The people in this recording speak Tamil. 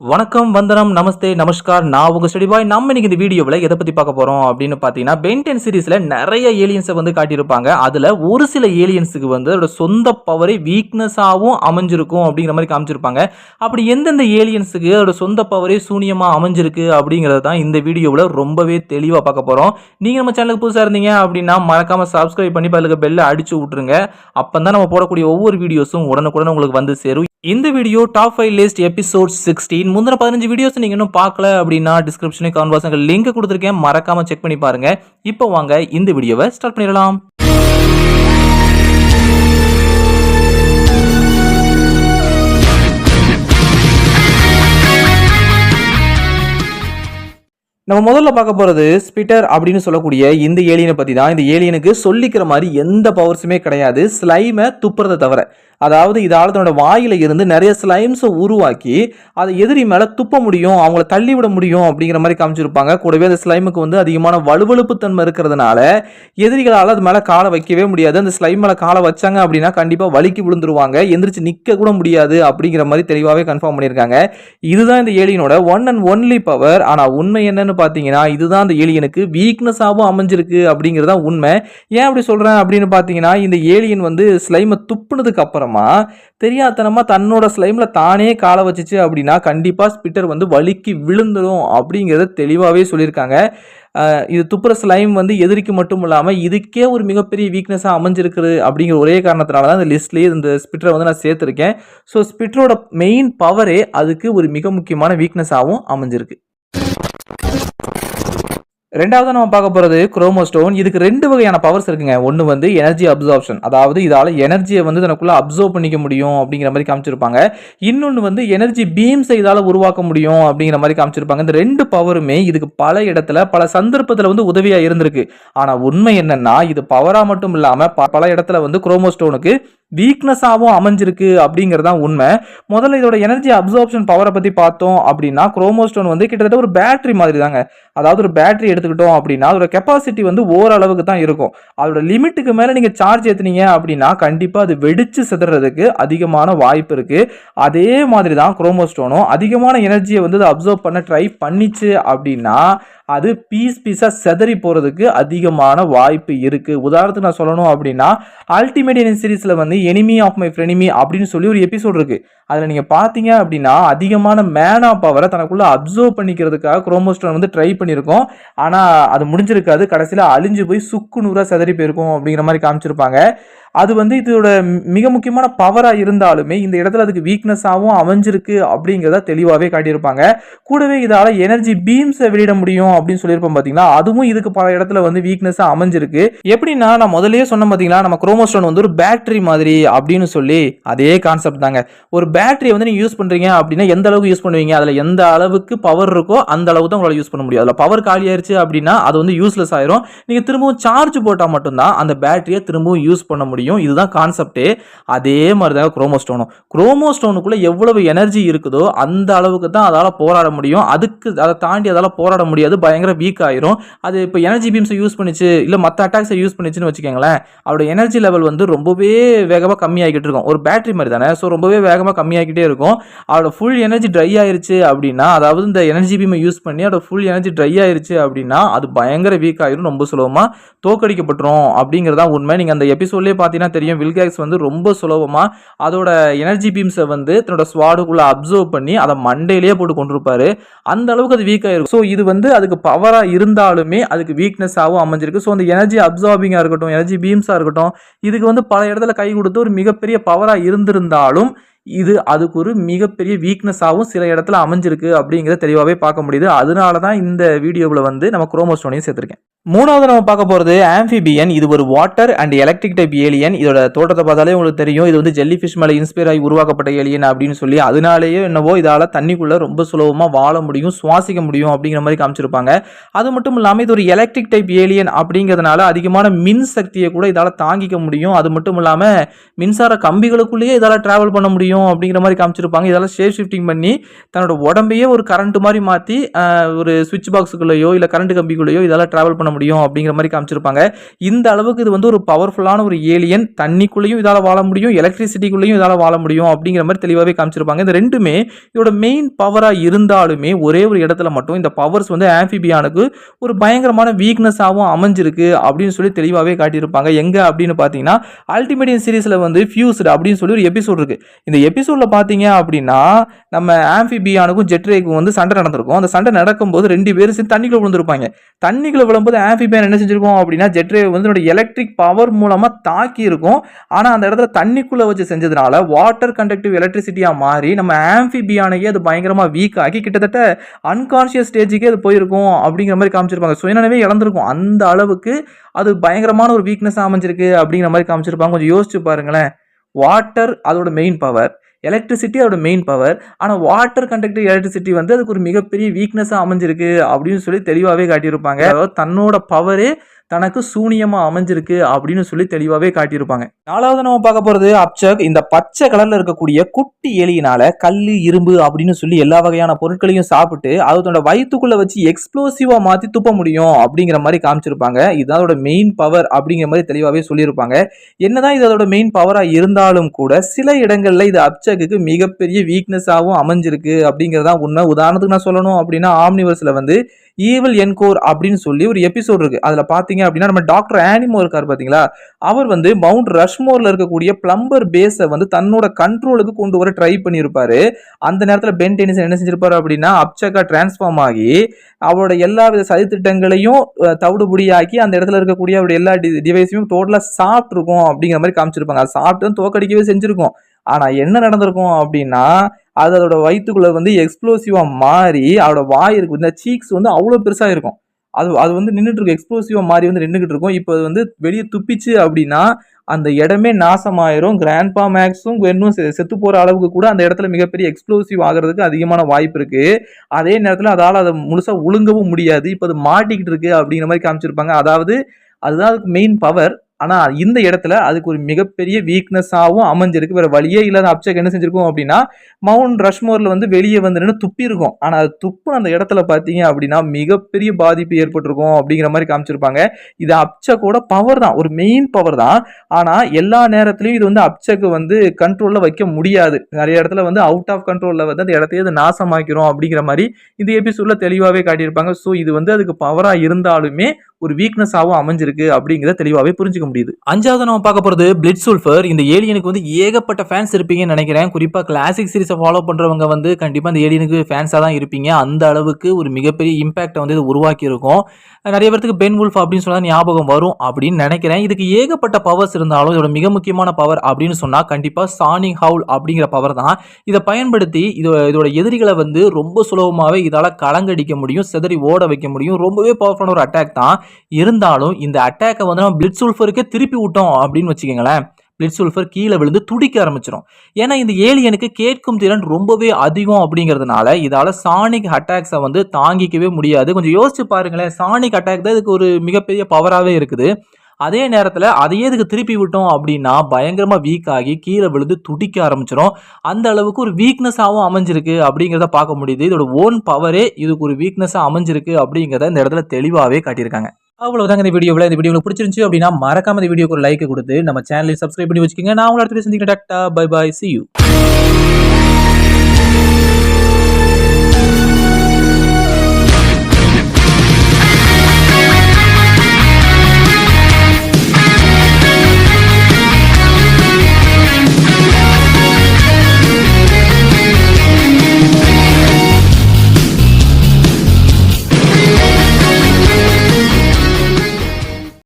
வணக்கம் வந்தனம் நமஸ்தே நமஸ்கார். நான் உங்கள் ஸ்டடிபாய். நம்ம இன்னைக்கு இந்த வீடியோவில் எதை பற்றி பார்க்க போகிறோம் அப்படின்னு பார்த்தீங்கன்னா பென்டென் சீரீஸில் நிறைய ஏலியன்ஸை வந்து காட்டியிருப்பாங்க. அதில் ஒரு சில ஏலியன்ஸுக்கு வந்து அதோட சொந்த பவரே வீக்னஸாகவும் அமைஞ்சிருக்கும் அப்படிங்கிற மாதிரி காமிச்சிருப்பாங்க. அப்படி எந்தெந்த ஏலியன்ஸுக்கு அதோட சொந்த பவரே சூனியமாக அமைஞ்சிருக்கு அப்படிங்கிறது தான் இந்த வீடியோவில் ரொம்பவே தெளிவாக பார்க்க போகிறோம் நீங்கள் நம்ம சேனலுக்கு புதுசாக இருந்தீங்க அப்படின்னா மறக்காமல் சப்ஸ்கிரைப் பண்ணி பதிலுக்கு பெல்ல அடிச்சு விட்ருங்க அப்போ தான் நம்ம போடக்கூடிய ஒவ்வொரு வீடியோஸும் உடனுக்குடன் உங்களுக்கு வந்து சேரும். இந்த video top five list episode sixteen முந்தின பதினஞ்சு வீடியோஸ் நீங்கள் இன்னும் பார்க்கல அப்படின்னா டிஸ்கிரிப்ஷனு கான்வர்சங்கள் லிங்க் கொடுத்துருக்கேன். மறக்காம செக் பண்ணி பாருங்க. இப்போ வாங்க இந்த வீடியோவை ஸ்டார்ட் பண்ணிடலாம். நம்ம முதல்ல பார்க்க போகிறது ஸ்பிட்டர் அப்படின்னு சொல்லக்கூடிய இந்த ஏலியனை பற்றி தான் இந்த ஏலியனுக்கு சொல்லிக்கிற மாதிரி எந்த பவர்ஸுமே கிடையாது. ஸ்லைமை துப்புறதை தவிர. அதாவது இதால் தன்னோட வாயில இருந்து நிறைய ஸ்லைம்ஸை உருவாக்கி அதை எதிரி மேலே துப்ப முடியும் அவங்கள தள்ளி விட முடியும் அப்படிங்கிற மாதிரி காமிச்சிருப்பாங்க. கூடவே அந்த ஸ்லைமுக்கு வந்து அதிகமான வலுவழுப்பு தன்மை இருக்கிறதுனால எதிரிகளால் அது மேலே காலை வைக்கவே முடியாது. அந்த ஸ்லைம் மேலே காலை வச்சாங்க அப்படின்னா கண்டிப்பாக வலிக்கு விழுந்துருவாங்க. எந்திரிச்சு நிற்க கூட முடியாது அப்படிங்கிற மாதிரி தெளிவாகவே கன்ஃபார்ம் பண்ணியிருக்காங்க. இதுதான் இந்த ஏலியனோட ஒன் அண்ட் ஒன்லி பவர் ஆனால் உண்மை என்னன்னு பார்த்தீங்கன்னா இதுதான் அந்த ஏலியனுக்கு வீக்னஸாகவும் அமைஞ்சிருக்கு அப்படிங்கிறதான் உண்மை. ஏன் அப்படி சொல்கிறேன் அப்படின்னு பார்த்தீங்கன்னா இந்த ஏலியன் வந்து ஸ்லைமை துப்புனதுக்கு அப்புறம் தெரியாதனமாக தன்னோட ஸ்லைமில் தானே காலை வச்சுச்சு அப்படின்னா கண்டிப்பாக ஸ்பிட்டர் வந்து வலிக்கு விழுந்துடும் அப்படிங்கிறத தெளிவாகவே சொல்லியிருக்காங்க. இது துப்புற ஸ்லைம் வந்து எதிரிக்கு மட்டும் இல்லாமல் இதுக்கே ஒரு மிகப்பெரிய வீக்னஸாக அமைஞ்சிருக்குது அப்படிங்கிற ஒரே காரணத்தினால தான் இந்த லிஸ்ட்லேயே இந்த ஸ்பிட்டரை வந்து நான் சேர்த்துருக்கேன். ஸோ ஸ்பிட்டரோட மெயின் பவரே அதுக்கு ஒரு மிக முக்கியமான வீக்னஸாகவும் அமைஞ்சிருக்கு. ரெண்டாவது நம்ம பார்க்க போகிறது குரோமோஸ்டோன் இதுக்கு ரெண்டு வகையான பவர்ஸ் இருக்குங்க. ஒன்று வந்து எனர்ஜி அப்சார்ப்ஷன் அதாவது இதால் எனர்ஜியை வந்து தனக்குள்ளே அப்சர்வ் பண்ணிக்க முடியும் அப்படிங்கிற மாதிரி காமிச்சிருப்பாங்க. இன்னொன்று வந்து எனர்ஜி பீம்ஸை இதால் உருவாக்க முடியும் அப்படிங்கிற மாதிரி காமிச்சிருப்பாங்க. இந்த ரெண்டு பவருமே இதுக்கு பல இடத்துல பல சந்தர்ப்பத்தில் வந்து உதவியாக இருந்திருக்கு. ஆனால் உண்மை என்னன்னா இது பவராக மட்டும் இல்லாமல் பல இடத்துல வந்து குரோமோஸ்டோனுக்கு வீக்னஸாகவும் அமைஞ்சிருக்கு அப்படிங்கிறது தான் உண்மை. முதல்ல இதோட எனர்ஜி அப்சார்ப்ஷன் பவரை பற்றி பார்த்தோம் அப்படின்னா குரோமோஸ்டோன் வந்து கிட்டத்தட்ட ஒரு பேட்டரி மாதிரி தாங்க அதாவது ஒரு பேட்டரி எடுத்துக்கிட்டோம் அப்படின்னா அதோட கெப்பாசிட்டி வந்து ஓரளவுக்கு தான் இருக்கும். அதோட லிமிட்டுக்கு மேலே நீங்கள் சார்ஜ் ஏற்றுனீங்க அப்படின்னா கண்டிப்பாக அது வெடிச்சு சிதறதுக்கு அதிகமான வாய்ப்பு இருக்குது அதே மாதிரி தான் குரோமோஸ்டோனும் அதிகமான எனர்ஜியை வந்து அதை அப்சர்வ் பண்ண ட்ரை பண்ணிச்சு அப்படின்னா அது பீஸ் பீஸாக செதறி போகிறதுக்கு அதிகமான வாய்ப்பு இருக்குது உதாரணத்துக்கு நான் சொல்லணும் அப்படின்னா அல்டிமேட் எனிமி சீரிஸில் வந்து எனிமி ஆஃப் மை ஃப்ரெனிமி அப்படின்னு சொல்லி ஒரு எபிசோட் இருக்குது அதில் நீங்கள் பார்த்தீங்க அப்படின்னா அதிகமான மேனா பவரை தனக்குள்ளே அப்சர்வ் பண்ணிக்கிறதுக்காக குரோமோஸ்டோன் வந்து ட்ரை பண்ணியிருக்கோம். ஆனால் அது முடிஞ்சிருக்காது. கடைசியில் அழிஞ்சு போய் சுக்கு நூறாக செதறி போயிருக்கும் அப்படிங்கிற மாதிரி காமிச்சிருப்பாங்க. அது வந்து இதோட மிக முக்கியமான பவராக இருந்தாலுமே இந்த இடத்துல அதுக்கு வீக்னஸாகவும் அமைஞ்சிருக்கு அப்படிங்கிறத தெளிவாகவே காட்டியிருப்பாங்க. கூடவே இதால் எனர்ஜி பீம்ஸை வெளியிட முடியும் அப்படின்னு சொல்லியிருப்போம் பார்த்தீங்களா அதுவும் இதுக்கு பல இடத்துல வந்து வீக்னஸாக அமைஞ்சிருக்கு. எப்படின்னா நான் முதலே சொன்ன பார்த்தீங்களா நம்ம குரோமோஸ்டோன் வந்து ஒரு பேட்டரி மாதிரி அப்படின்னு சொல்லி அதே கான்செப்ட் தாங்க. ஒரு பேட்டரியை வந்து நீங்கள் யூஸ் பண்ணுறீங்க அப்படின்னா எந்த அளவுக்கு யூஸ் பண்ணுவீங்க? அதில் எந்த அளவுக்கு பவர் இருக்கோ அந்த அளவுக்கு தான் உங்களால் யூஸ் பண்ண முடியும். அதில் பவர் காலி ஆயிடுச்சு அப்படின்னா அது வந்து யூஸ்லெஸ் ஆயிரும். நீங்கள் திரும்பவும் சார்ஜ் போட்டால் மட்டும்தான் அந்த பேட்டரியை திரும்பவும் யூஸ் பண்ண முடியும். இதுதான் கான்செப்டே அதே மாதிரி தான் குரோமோஸ்டோனும் குரோமோஸ்டோனுக்குள்ளே எவ்வளவு எனர்ஜி இருக்குதோ அந்த அளவுக்கு தான் அதால் போராட முடியும். அதுக்கு அதை தாண்டி அதால் போராட முடியாது. பயங்கர வீக் ஆயிரும். அது இப்போ எனர்ஜி பீம்ஸை யூஸ் பண்ணிச்சு இல்லை மற்ற அட்டாக்ஸை யூஸ் பண்ணிச்சுன்னு வச்சுக்கோங்களேன். அவரோட எனர்ஜி லெவல் வந்து ரொம்பவே வேகமாக கம்மியாகிட்டு இருக்கும். ஒரு பேட்டரி மாதிரி தானே. ஸோ ரொம்பவே வேகமாக கம்மியாகிட்டே இருக்கும். அவரோட ஃபுல் எனர்ஜி ட்ரை ஆயிருச்சு அப்படின்னா அதாவது இந்த எனர்ஜி பீமை யூஸ் பண்ணி அதோட ஃபுல் எனர்ஜி ட்ரை ஆயிருச்சு அப்படின்னா அது பயங்கர வீக் ஆயிரும். ரொம்ப சுலபமாக தோக்கடிக்கப்பட்டுரும் அப்படிங்கிறதான் உண்மை. நீங்கள் அந்த எபிசோட்லேயே பார்த்தீங்கன்னா தெரியும். வில்கேக்ஸ் வந்து ரொம்ப சுலபமாக அதோட எனர்ஜி பீம்ஸை வந்து தன்னோட ஸ்வாடுக்குள்ளே அப்சர்வ் பண்ணி அதை மண்டையிலேயே போட்டு கொண்டிருப்பாரு. அந்த அளவுக்கு அது வீக் இருக்கும். ஸோ இது வந்து அதுக்கு பவராக இருந்தாலுமே அதுக்கு வீக்னஸாகவும் அமைஞ்சிருக்கு. ஸோ அந்த எனர்ஜி அப்சார்பிங்காக இருக்கட்டும் எனர்ஜி பீம்ஸாக இருக்கட்டும் இதுக்கு வந்து பல இடத்துல கை கொடுத்து ஒரு மிகப்பெரிய பவராக இருந்திருந்தாலும் இது அதுக்கு ஒரு மிகப்பெரிய வீக்னஸாகவும் சில இடத்துல அமைஞ்சிருக்கு அப்படிங்கிறத தெளிவாகவே பார்க்க முடியுது. அதனால தான் இந்த வீடியோவில் வந்து நம்ம குரோமோஸ்டோனையும் சேர்த்துருக்கேன். மூணாவது நம்ம பார்க்க போகிறது ஆம்ஃபிபியன் இது ஒரு water and electric type alien இதோட தோட்டத்தை பார்த்தாலே உங்களுக்கு தெரியும். இது வந்து ஜெல்லி ஃபிஷ் மேலே இன்ஸ்பயர் ஆகி உருவாக்கப்பட்ட ஏலியன் அப்படின்னு சொல்லி அதனாலேயே என்னவோ இதால் தண்ணிக்குள்ளே ரொம்ப சுலபமாக வாழ முடியும் சுவாசிக்க முடியும் அப்படிங்கிற மாதிரி காமிச்சிருப்பாங்க. அது மட்டும் இல்லாமல் இது ஒரு எலக்ட்ரிக் டைப் ஏலியன் அப்படிங்கிறதுனால அதிகமான மின் சக்தியை கூட இதால் தாங்கிக்க முடியும். அது மட்டும் இல்லாமல் மின்சார கம்பிகளுக்குள்ளேயே இதால் ட்ராவல் பண்ண முடியும். முடியும் அப்படிங்கிற மாதிரி காமிச்சிருப்பாங்க. இதெல்லாம் ஷேப் ஷிஃப்டிங் பண்ணி தன்னோட உடம்பையே ஒரு கரண்ட் மாதிரி மாற்றி ஒரு சுவிட்ச் பாக்ஸுக்குள்ளேயோ இல்லை கரண்ட் கம்பிக்குள்ளேயோ இதெல்லாம் ட்ராவல் பண்ண முடியும் அப்படிங்கிற மாதிரி காமிச்சிருப்பாங்க. இந்த அளவுக்கு இது வந்து ஒரு பவர்ஃபுல்லான ஒரு ஏலியன் தண்ணிக்குள்ளேயும் இதால் வாழ முடியும் எலக்ட்ரிசிட்டிக்குள்ளேயும் இதால் வாழ முடியும் அப்படிங்கிற மாதிரி தெளிவாகவே காமிச்சிருப்பாங்க. இந்த ரெண்டுமே இதோட மெயின் பவராக இருந்தாலுமே ஒரே ஒரு இடத்துல மட்டும் இந்த பவர்ஸ் வந்து ஆம்பிபியானுக்கு ஒரு பயங்கரமான வீக்னஸாகவும் அமைஞ்சிருக்கு அப்படின்னு சொல்லி தெளிவாகவே காட்டியிருப்பாங்க. எங்கே அப்படின்னு பார்த்தீங்கன்னா அல்டிமேட்டியன் சீரீஸில் வந்து ஃபியூஸ்டு அப்படின்னு சொல்லி ஒரு எபிசோட் இருக்குது இந்த எபிசோடில் பார்த்தீங்க அப்படின்னா நம்ம ஆம்பிபியானுக்கும் ஜெட்ரேக்கும் வந்து சண்டை நடந்திருக்கும். அந்த சண்டை நடக்கும்போது ரெண்டு பேரும் சேர்ந்து தண்ணிக்குள்ள விழுந்திருப்பாங்க. தண்ணிக்குள்ள விழும்போது ஆம்பிபியான் என்ன செஞ்சிருக்கோம் அப்படின்னா ஜெட்ரே வந்து என்னோட எலக்ட்ரிக் பவர் மூலமாக தாக்கி இருக்கும். ஆனால் அந்த இடத்துல தண்ணிக்குள்ளே வச்சு செஞ்சதுனால வாட்டர் கண்டக்டிவ் எலக்ட்ரிசிட்டியாக மாறி நம்ம ஆம்பிபியானையே அது பயங்கரமாக வீக் ஆக்கி கிட்டத்தட்ட அன்கான்ஷியஸ் ஸ்டேஜுக்கே அது போயிருக்கும் அப்படிங்கிற மாதிரி காமிச்சிருப்பாங்க. சுயநனவே இழந்திருக்கும். அந்த அளவுக்கு அது பயங்கரமான ஒரு வீக்னஸ் அமைஞ்சிருக்கு அப்படிங்கிற மாதிரி காமிச்சிருப்பாங்க. கொஞ்சம் யோசிச்சு பாருங்களேன். வாட்டர் அதோட மெயின் பவர் எலக்ட்ரிசிட்டி அதோட மெயின் பவர் ஆனால் வாட்டர் கண்டக்டர் எலக்ட்ரிசிட்டி வந்து அதுக்கு ஒரு மிகப்பெரிய வீக்னஸாக அமைஞ்சிருக்கு அப்படின்னு சொல்லி தெளிவாகவே காட்டியிருப்பாங்க. அதாவது தன்னோட பவரே தனக்கு சூனியமாக அமைஞ்சிருக்கு அப்படின்னு சொல்லி தெளிவாகவே காட்டியிருப்பாங்க. நாலாவது நம்ம பார்க்க போகிறது அப்சக் இந்த பச்சை கலரில் இருக்கக்கூடிய குட்டி எலியினால கல் இரும்பு அப்படின்னு சொல்லி எல்லா வகையான பொருட்களையும் சாப்பிட்டு அது தன்னோட வயிற்றுக்குள்ளே வச்சு எக்ஸ்ப்ளோசிவாக மாற்றி துப்ப முடியும் அப்படிங்கிற மாதிரி காமிச்சிருப்பாங்க. இதுதான் அதோட மெயின் பவர் அப்படிங்கிற மாதிரி தெளிவாகவே சொல்லியிருப்பாங்க. என்னதான் இது அதோட மெயின் பவராக இருந்தாலும் கூட சில இடங்களில் இது அப்சக்குக்கு மிகப்பெரிய வீக்னஸாகவும் அமைஞ்சிருக்கு அப்படிங்கிறதா உண்மை. உதாரணத்துக்கு நான் சொல்லணும் அப்படின்னா ஆம்னிவர்ஸில் வந்து ஈவல் என்கோர் அப்படின்னு சொல்லி ஒரு எபிசோட் இருக்கு. அதில் பார்த்தீங்க அப்படின்னா நம்ம டாக்டர் ஆனிமோ இருக்கார் பார்த்தீங்களா அவர் வந்து மவுண்ட் ரஷ்மோரில் இருக்கக்கூடிய பிளம்பர் பேஸை வந்து தன்னோட கண்ட்ரோலுக்கு கொண்டு வர ட்ரை பண்ணியிருப்பாரு அந்த நேரத்தில் பென் டெனிசன் என்ன செஞ்சிருப்பாரு அப்படின்னா அப்சக்கா டிரான்ஸ்ஃபார்ம் ஆகி அவரோட எல்லா வித சதித்திட்டங்களையும் தவிடுபுடியாக்கி தவிடுபடியாக்கி அந்த இடத்துல இருக்கக்கூடிய அவருடைய எல்லா டி டிவைஸையும் டோட்டலாக சாப்பிட்ருக்கோம் அப்படிங்கிற மாதிரி காமிச்சிருப்பாங்க. அது சாப்பிட்டு தோக்கடிக்கவே செஞ்சுருக்கோம். ஆனால் என்ன நடந்திருக்கும் அப்படின்னா அது அதோட வயிற்றுக்குள்ளே வந்து எக்ஸ்ப்ளோசிவாக மாறி அதோட வாய் இருக்கு இந்த சீக்ஸ் வந்து அவ்வளோ பெருசாக இருக்கும். அது அது வந்து நின்றுட்டு இருக்கும் எக்ஸ்ப்ளோசிவாக மாறி வந்து நின்றுக்கிட்டு இருக்கும் இப்போ அது வந்து வெளியே துப்பிச்சு அப்படின்னா அந்த இடமே நாசமாயிரும். கிராண்ட்பா மேக்ஸும் இன்னும் செத்து போகிற அளவுக்கு கூட அந்த இடத்துல மிகப்பெரிய எக்ஸ்ப்ளோசிவ் ஆகிறதுக்கு அதிகமான வாய்ப்பு இருக்கு. அதே நேரத்தில் அதால் அதை முழுசாக ஒழுங்கவும் முடியாது. இப்போ அது மாட்டிக்கிட்டு இருக்கு அப்படிங்கிற மாதிரி காமிச்சிருப்பாங்க. அதாவது அதுதான் அதுக்கு மெயின் பவர் ஆனால் இந்த இடத்துல அதுக்கு ஒரு மிகப்பெரிய வீக்னஸாகவும் அமைஞ்சிருக்கு. வேறு வழியே இல்லாத அப்செக் என்ன செஞ்சிருக்கும் அப்படின்னா மவுண்ட் ரஷ்மோரில் வந்து வெளியே வந்து நின்று துப்பி இருக்கும் ஆனால் அது துப்பு அந்த இடத்துல பார்த்தீங்க அப்படின்னா மிகப்பெரிய பாதிப்பு ஏற்பட்டிருக்கும் அப்படிங்கிற மாதிரி காமிச்சிருப்பாங்க. இது அப்சக்கோட பவர் தான். ஒரு மெயின் பவர் தான். ஆனால் எல்லா நேரத்துலையும் இது வந்து அப்சக்கு வந்து கண்ட்ரோலில் வைக்க முடியாது. நிறைய இடத்துல வந்து அவுட் ஆஃப் கண்ட்ரோலில் வந்து அந்த இடத்தையே அது நாசமாக்கிறோம் அப்படிங்கிற மாதிரி இந்த எபிசோடில் தெளிவாகவே காட்டியிருப்பாங்க. ஸோ இது வந்து அதுக்கு பவராக இருந்தாலுமே ஒரு வீக்னஸாகவும் அமைஞ்சிருக்கு அப்படிங்கிறத தெளிவாகவே புரிஞ்சுக்க முடியுது. அஞ்சாவது நம்ம பார்க்க போகிறது பிளிட் சுல்ஃபர் இந்த ஏலியனுக்கு வந்து ஏகப்பட்ட ஃபேன்ஸ் இருப்பீங்கன்னு நினைக்கிறேன். குறிப்பாக கிளாசிக் சீரிஸை ஃபாலோ பண்ணுறவங்க வந்து கண்டிப்பாக இந்த ஏலியனுக்கு ஃபேன்ஸாக தான் இருப்பீங்க. அந்த அளவுக்கு ஒரு மிகப்பெரிய இம்பாக்டை வந்து இது உருவாக்கி இருக்கும் நிறைய பேருக்கு பென் உல்ஃப் அப்படின்னு சொன்னால் ஞாபகம் வரும் அப்படின்னு நினைக்கிறேன். இதுக்கு ஏகப்பட்ட பவர்ஸ் இருந்தாலும் இதோட மிக முக்கியமான பவர் அப்படின்னு சொன்னால் கண்டிப்பாக சானிங் ஹவுல் அப்படிங்கிற பவர் தான். இதை பயன்படுத்தி இது இதோட எதிரிகளை வந்து ரொம்ப சுலபமாகவே இதால் கலங்கடிக்க முடியும் சிதறி ஓட வைக்க முடியும். ரொம்பவே பவர்ஃபுல்லான ஒரு அட்டாக் தான். இருந்தாலும் இந்த அட்டாக்கை வந்து நம்ம பிளிட் சுல்ஃபருக்கே திருப்பி விட்டோம் அப்படின்னு வச்சுக்கோங்களேன். பிளிட் சுல்ஃபர் கீழே விழுந்து துடிக்க ஆரம்பிச்சிடும் ஏன்னா இந்த ஏலியனுக்கு கேட்கும் திறன் ரொம்பவே அதிகம் அப்படிங்கிறதுனால இதால் சானிக் அட்டாக்ஸை வந்து தாங்கிக்கவே முடியாது. கொஞ்சம் யோசிச்சு பாருங்களேன். சானிக் அட்டாக் தான் இதுக்கு ஒரு மிகப்பெரிய பவராகவே இருக்குது. அதே நேரத்தில் அதையே இதுக்கு திருப்பி விட்டோம் அப்படின்னா பயங்கரமாக வீக் ஆகி கீழே விழுந்து துடிக்க ஆரம்பிச்சிடும் அந்த அளவுக்கு ஒரு வீக்னஸாகவும் அமைஞ்சிருக்கு அப்படிங்கிறத பார்க்க முடியுது. இதோட ஓன் பவரே இதுக்கு ஒரு வீக்னஸாக அமைஞ்சிருக்கு அப்படிங்கிறத இந்த இடத்துல தெளிவாகவே காட்டியிருக்காங்க. அவ்வளோதாங்க இந்த வீடியோவில் இந்த வீடியோ பிடிச்சிருந்துச்சு அப்படின்னா மறக்காம இந்த வீடியோக்கு ஒரு லைக் கொடுத்து நம்ம சேனலை சப்ஸ்கிரைப் பண்ணி வச்சுக்கோங்க. நான் உங்களை அடுத்த சந்திக்கிறேன். டாக்டா பை பை சி யூ